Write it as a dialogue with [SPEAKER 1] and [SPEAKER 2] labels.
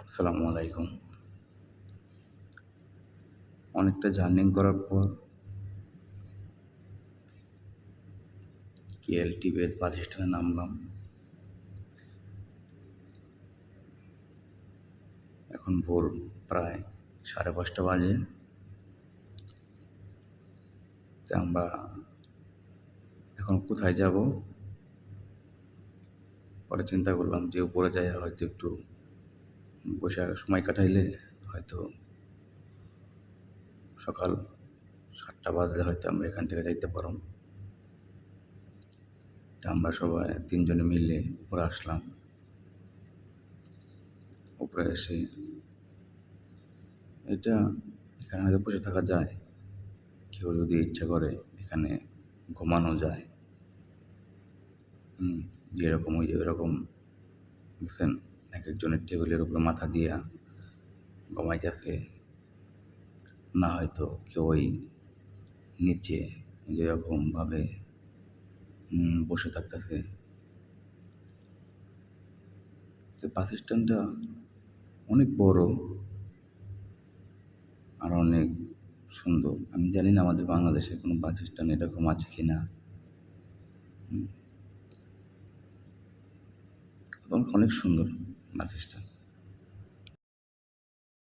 [SPEAKER 1] আসসালামু আলাইকুম। অনেকটা জার্নি করার পর কেএলটি বেদ বাস স্ট্যান্ডে নামলাম। এখন ভোর প্রায় সাড়ে পাঁচটা বাজে। আমরা এখন কোথায় যাব? পরে চিন্তা করলাম যে উপরে যাই, হয়তো একটু বসে সময় কাটাইলে হয়তো সকাল সাতটা বাজলে হয়তো আমরা এখান থেকে যাইতে পারব তা আমরা সবাই তিনজনে মিলে উপরে আসলাম। উপরে এসে এটা এখানে হয়তো বসে থাকা যায়। কেউ যদি ইচ্ছা করে এখানে ঘুমানো যায়। হুম, যেরকম ওই যে ওরকম, বুঝছেন? এক একজনের টেবিলের উপরে মাথা দিয়া ঘুমাইতেছে, না হয়তো কেউ ওই নিচে যেরকমভাবে বসে থাকতেছে। তো বাস স্ট্যান্ডটা অনেক বড় আর অনেক সুন্দর। আমি জানি না আমাদের বাংলাদেশে কোনো বাস স্ট্যান্ড এরকম আছে কি না অনেক সুন্দর। বাসস্ট্যান্ড